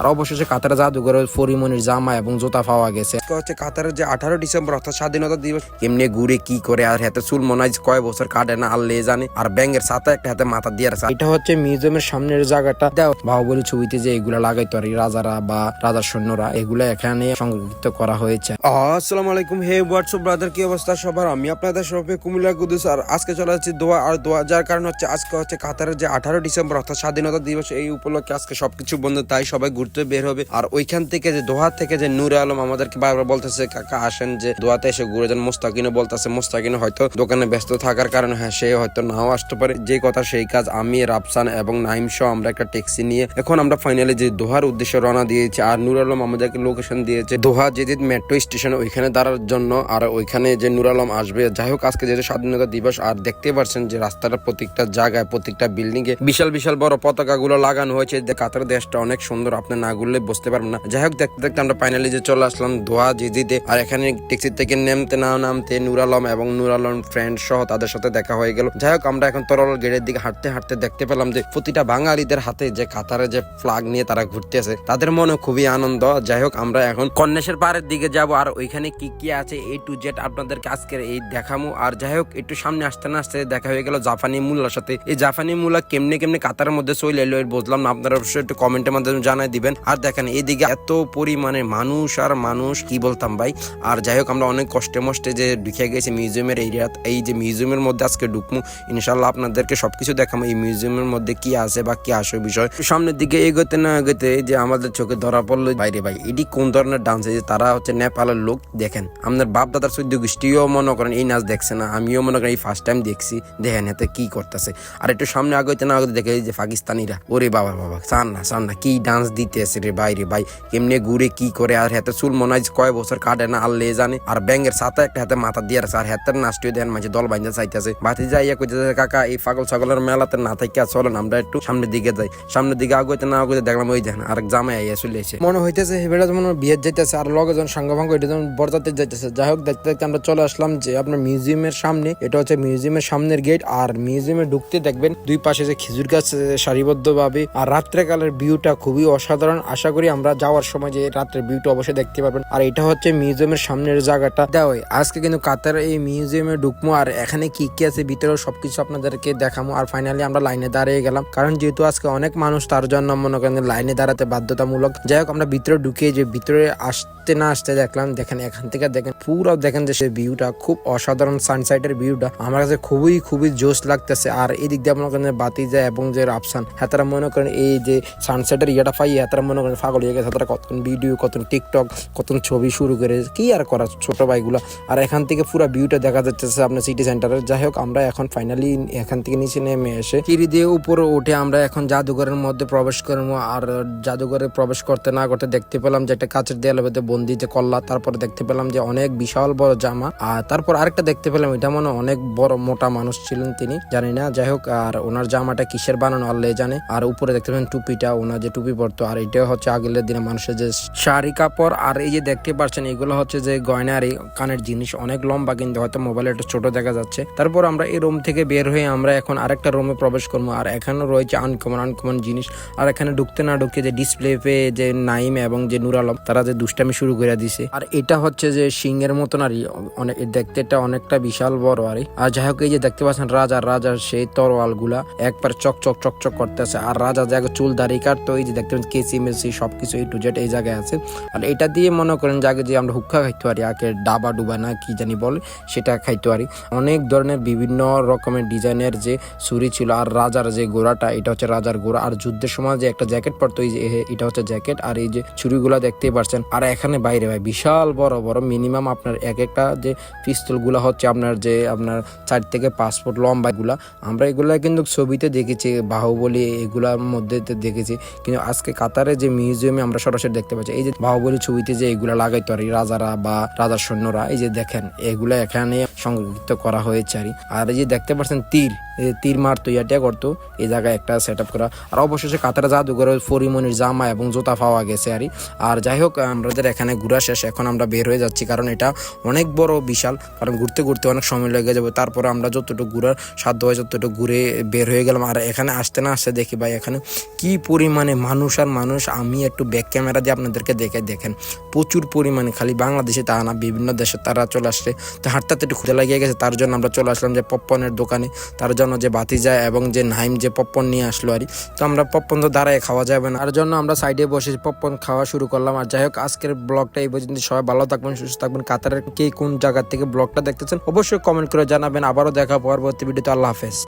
আর অবশেষে কাতার জাদুঘরের পরিমণির জামা এবং জুতা পাওয়া গেছে। হচ্ছে কাতারের যে আঠারো ডিসেম্বর অর্থাৎ স্বাধীনতা দিবস এমনি ঘুরে কি করে আর হাতে চুল মনে হয় কয় বছর কাটে না আল্লে জানে আর ব্যাঙের ছাতা একটা হাতে মাথা দিয়ে আছে এটা হচ্ছে মিউজিয়ামের সামনের জায়গাটা। বাহুবলী ছবিতে যে এগুলা লাগাইতো আর রাজারা বা রাজার সৈন্যরা এগুলা এখানে সংরক্ষিত করা হয়েছে। আসসালামু আলাইকুম। হে হোয়াটসঅ্যাপ ব্রাদার কি অবস্থা সবার? আমি আপনাদের সবাই কুমিল্লা কুদুস আর আজকে চলে যাচ্ছি দোয়া আর দোয়া। যার কারণ হচ্ছে আজকে হচ্ছে কাতারের যে আঠারো ডিসেম্বর অর্থাৎ স্বাধীনতা দিবস এই উপলক্ষে আজকে সবকিছু বন্ধ তাই সবাই ঘুরতে বের হবে। আর ওইখান থেকে যে দোহা থেকে যে নূরে আলম আমাদেরকে বারবার বলতেছে, কাকা, আসেন যে দোয়াতে এসে ঘুরে যান। মোস্তাকিনও বলতেছে, মোস্তাকিনও হয়তো দোকানে ব্যস্ত থাকার কারণে হ্যাঁ সে হয়তো নাও আসতে পারে। যে কথা সেই কাজ আমি, রাফসান এবং নাইম সহ আমরা একটা ট্যাক্সি নিয়ে এখন আমরা ফাইনালি যে দোহার উদ্দেশ্যে রওনা দিয়েছি, আর নূর আলম আমাদেরকে লোকেশন দিয়েছে দোহা যেদিন মেট্রো স্টেশন ওইখানে দাঁড়ার জন্য। আর ওইখানে যে নূর আলম আসবে, যাই হোক, আজকে যেহেতু স্বাধীনতা দিবস, আর দেখতে পাচ্ছেন যে রাস্তাটা প্রত্যেকটা জায়গায়, প্রত্যেকটা বিল্ডিং এ বিশাল বিশাল বড় পতাকা গুলো লাগানো হয়েছে। কাতার দেশটা অনেক সুন্দর আপনি না ঘুরলে বুঝতে পারবেন না। যাই হোক, দেখতে দেখতে আমরা ফাইনালি যে চলে আসলাম দোহা জিজিতে। আর এখানে ট্যাক্সি থেকে নামতে না নামতে নূর আলম এবং নূর আলম ফ্রেন্ড সহ তাদের সাথে দেখা হয়ে গেল। যাই হোক, আমরা এখন তরল গেটের দিকে হাঁটতে হাঁটতে দেখতে পেলাম যে প্রতিটা বাঙালিদের হাতে যে কাতারে যে ফ্লাগ নিয়ে তারা ঘুরতেছে তাদের মনে খুবই আনন্দ। যাই হোক, আমরা এখন কন্যাসের পাড়ের দিকে যাব। আর ওইখানে কি কি আছে এ টু জেড আপনাদেরকে আজকের এই দেখামু। আর যাই হোক, একটু সামনে আসতে না আসতে দেখা হয়ে গেল জাপানি মূলার সাথে। এই জাপানি মূলা কেমনে কেমনে কাতারের মধ্যে চলে এলো বুঝলাম না, আপনারা অবশ্যই একটু কমেন্টের মাধ্যমে জানাই দিবেন। আর দেখেন, এদিকে এত পরিমাণে মানুষ আর মানুষ, কি বলতাম ভাই? আর যাই হোক, আমরা অনেক কষ্টে মষ্টে যে ঢুকে গেছি মিউজিয়ামের এরিয়া, এই যে মিউজিয়ামের মধ্যে আজকে ঢুকমু ইনশাল্লাহ আপনাদেরকে সবকিছু দেখাবো এই মিউজিয়ামের মধ্যে কি আছে বা কি আসে বিষয়। সামনের দিকে এগোতে না এগোতে যে আমাদের চোখে ধরা পড়ল, বাইরে ভাই, এটি কোন ধরনের ডান্স যে তারা হচ্ছে নেপালের লোক? দেখেন, আপনার বাপ দাদার চোদ্দ গোষ্ঠীও মনে করেন এই নাচ দেখছে না, আমিও মনে করেন এই ফার্স্ট টাইম দেখছি, দেখেন এতে কি করতেছে। আর একটু সামনে আগাইতে না আগাইতে দেখে যে পাকিস্তানিরা, ওরে বাবা বাবা, চান না চান না, কি ডান্স দিতেছে রে বাইরে ভাই। কেমনে ঘুরে কি করে? আর হাতে চুল মনে হয় কয় বছর কাটে না আল্লে জানে। আর ব্যাঙের ছাতা একটা হাতে মাথা দিয়ে আর হাতের নাচটিও দেন মাঝে দল বাইন্দা চাইতেছে বাতি যাইয়া কইতেছে কাকা, এই পাগল ছাগলের মেলাতে না থেকে চলেন আমরা একটু সামনের দিকে যাই। সামনের দিকে আগাইতে না আগাইতে দেখলাম, ওই দেখেন, আরেক জামাই আইয়া চলে এসে। মনে হইতেছে হেবেটা যেমন বিয়ের যাইতেছে, আর লগে যখন সাঙ্গ ভাঙ্গ, এটা যেমন বরজাতে যাইতেছে। যাই হোক, দেখতে দেখতে আমরা চলে আসলাম যে আপনার মিউজিয়ামের সামনে। এটা হচ্ছে মিউজিয়ামের সামনের গেট, আর মিউজিয়ামে ঢুকতে দেখবেন দুই পাশে যে খেজুর গাছ সারিবদ্ধ ভাবে আর রাত্রেকালের ভিউটা খুবই অসাধারণ। আশা করি আমরা যাওয়ার সময় যে রাত্রের ভিউটা অবশ্যই দেখতে পারবেন। আর এটা হচ্ছে মিউজিয়ামের সামনের জায়গাটা। দেওয়া আজকে কিন্তু কাতার এই মিউজিয়ামে ঢুকবো আর এখানে কি কি আছে ভিতরেও সবকিছু আপনাদেরকে দেখামো আর ফাইনালি আমরা লাইনে দাঁড়িয়ে গেলাম। কারণ যেহেতু আজকে অনেক মানুষ তার জন্য মনে করেন লাইনে দাঁড়াতে বাধ্যতামূলক। যাই হোক, আমরা ভিতরে ঢুকে যে ভিতরে আসতে না আসতে দেখলাম, দেখেন এখান থেকে দেখেন, পুরো দেখেন যে সে ভিউটা খুব অসাধারণ সানসাইডের ভিউটা আমার কাছে খুবই খুবই জোশ লাগতেছে। আর এই দিক দিয়ে মনে করেন বাতি যায় এবং যে রাফসান হ্যাঁ মনে করেন এই যে সানসেটের ইয়েটা পাই হ্যাঁ মনে করেন পাগল হয়ে গেছে। তারা কত ভিডিও কত টিকটক কত ছবি শুরু করে, কি আর করা ছোট ভাইগুলো। আর এখান থেকে পুরো ভিউটা দেখা যাচ্ছে আপনার সিটি সেন্টারে যাই হোক, আমরা এখন ফাইনালি এখান থেকে নিচে নেমে এসে সিঁড়ি দিয়ে উপরে উঠে আমরা এখন জাদুঘরের মধ্যে প্রবেশ করব। আর জাদুঘরে প্রবেশ করতে না করতে দেখতে পেলাম যে একটা কাঁচের দেয়ালের মধ্যে বন্দি যে কল্লা, তারপর দেখতে পেলাম যে অনেক বিশাল বড় জামা। আর তারপর আরেকটা দেখতে পেলাম এটা মনে অনেক বড় মোটা মানুষ ছিলেন তিনি, জানি না। যাই হোক, আর ওনার জামাটা কিসের বানানো, আল্লাহ জানে। আর উপরে দেখতে পেলেন টুপিটা, ওনার যে টুপি পরতো, আর এটা হচ্ছে আগের দিনে মানুষের যে শাড়ি কাপড়। আর এই যে দেখতে পাচ্ছেন, এগুলো হচ্ছে যে গয়না আর এই কানের জিনিস, অনেক লম্বা কিন্তু হয়তো মোবাইলে একটু ছোট দেখা যাচ্ছে। তারপর আমরা এই রুম থেকে বের হয়ে আমরা এখন আরেকটা রুমে প্রবেশ করব। আর এখানেও রয়েছে আনকমন আনকমন জিনিস। আর এখানে ঢুকতে না ঢুকে যে ডিসপ্লে পেয়ে যে নাইম এবং যে নুর আলম, তারা যে দুষ্টামি শুরু করে দিছে। আর এটা হচ্ছে যে সিংহের মতন আর অনেক দেখতে এটা অনেকটা বিশাল বড় আর আর যাই হোক, এই যে দেখতে পাচ্ছেন রাজা, রাজার সেই তরোয়ালগুলা একবার চক চক চক চক করতেছে। আর রাজা জায়গা চুল দাড়ি কাটতো, এই যে দেখতে পাচ্ছেন কেসি মেসি সবকিছু এই টু জেড এই জায়গায় আছে। আর এটা দিয়ে মনে করেন জায়গায় যে আমরা হুক্কা খাইতে পারি আগে ডাবা ডুবা না কি জানি বলে, সেটা খাইতে পারি অনেক ধরনের বিভিন্ন রকমের ডিজাইনের যে ছুরি ছিল আর রাজার যে গোড়াটা, এটা হচ্ছে রাজার গোড়া। আর যুদ্ধের সময় যে একটা জ্যাকেট পরতো, এই যে এটা হচ্ছে জ্যাকেট। আর এই যে ছুরিগুলা দেখতেই পারছেন আর এখানে বাইরে ভাই। বিশাল বড় বড় মিনিমাম আপনার এক একটা যে পিস্তলগুলা হচ্ছে আপনার যে আপনার চার থেকে পাঁচ ফুট লম্বা গুলা আমরা এগুলা কিন্তু ছবিতে দেখেছি বাহুবলী এগুলার মধ্যে দেখেছি। কিন্তু আজকে কাতারে যে মিউজিয়ামে আমরা সরাসরি দেখতে পাচ্ছি এই যে বাহুবলী ছবিতে যে এগুলা লাগাইতো কি, রাজারা বা রাজার সৈন্যরা এই যে দেখেন এগুলা এখানে সংরক্ষিত করা হয়েছে আর এই যে দেখতে পাচ্ছেন তীর তীর মারতো ইয়াটিয়া করতো, এই জায়গায় একটা সেট আপ করা। আর অবশেষে কাতার জাদুঘরে ফরিমনির জামা এবং জুতা পাওয়া গেছে আর আর যাই হোক, আমাদের এখানে ঘোরা শেষ, এখন আমরা বের হয়ে যাচ্ছি, কারণ এটা অনেক বড় বিশাল, কারণ ঘুরতে ঘুরতে অনেক সময় লেগে যাবে। তারপরে আমরা যতটুকু ঘুরার সাধ্য হয়, যতটুকু ঘুরে বের হয়ে গেলাম। আর এখানে আসতে না আসতে দেখি ভাই, এখানে কি পরিমাণে মানুষ আর মানুষ, আমি একটু ব্যাক ক্যামেরা দিয়ে আপনাদেরকে দেখে দেখেন। প্রচুর পরিমাণে, খালি বাংলাদেশে তা না, বিভিন্ন দেশে তারা চলে আসছে। তো হাঁটতে একটু খুঁজে লাগিয়ে গেছে, তার জন্য আমরা চলে আসলাম যে পপকর্নের দোকানে। তার জন্য যে যায় এবং যে নাইম যে পপকর্ন নিয়ে আসলো আর তো আমরা পপকর্ন তো দাঁড়ায় খাওয়া যাবে না। আর জন্য আমরা সাইডে বসে পপকর্ন খাওয়া শুরু করলাম। আর যাই হোক, আজকের ব্লগটা এই পর্যন্ত। সবাই ভালো থাকবেন, সুস্থ থাকবেন। কাতারের কে কোন জায়গা থেকে ব্লগটা দেখতেছেন, অবশ্যই কমেন্ট করে জানাবেন। আবারও দেখা পরবর্তী ভিডিওতে। আল্লাহ হাফেজ।